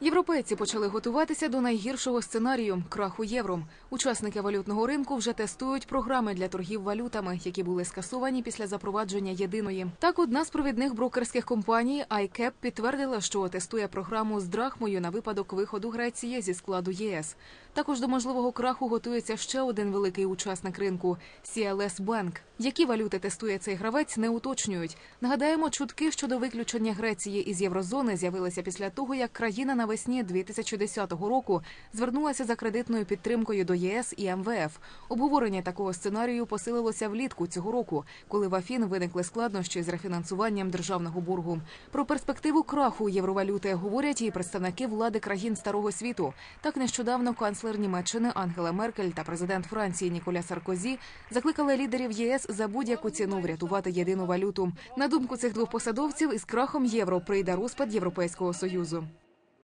Європейці почали готуватися до найгіршого сценарію краху євро. Учасники валютного ринку вже тестують програми для торгів валютами, які були скасовані після запровадження єдиної. Так, одна з провідних брокерських компаній iCap підтвердила, що тестує програму з драхмою на випадок виходу Греції зі складу ЄС. Також до можливого краху готується ще один великий учасник ринку CLS Bank. Які валюти тестує цей гравець, не уточнюють. Нагадаємо, чутки щодо виключення Греції із єврозони з'явилися після того, як країна навесні 2010 року звернулася за кредитною підтримкою до ЄС і МВФ. Обговорення такого сценарію посилилося влітку цього року, коли в Афін виникли складнощі з рефінансуванням державного боргу. Про перспективу краху євровалюти говорять і представники влади країн старого світу. Так нещодавно канцлер Німеччини Ангела Меркель та президент Франції Ніколя Саркозі закликали лідерів ЄС за будь-яку ціну врятувати єдину валюту. На думку цих двох посадовців, із крахом євро прийде розпад Європейського союзу.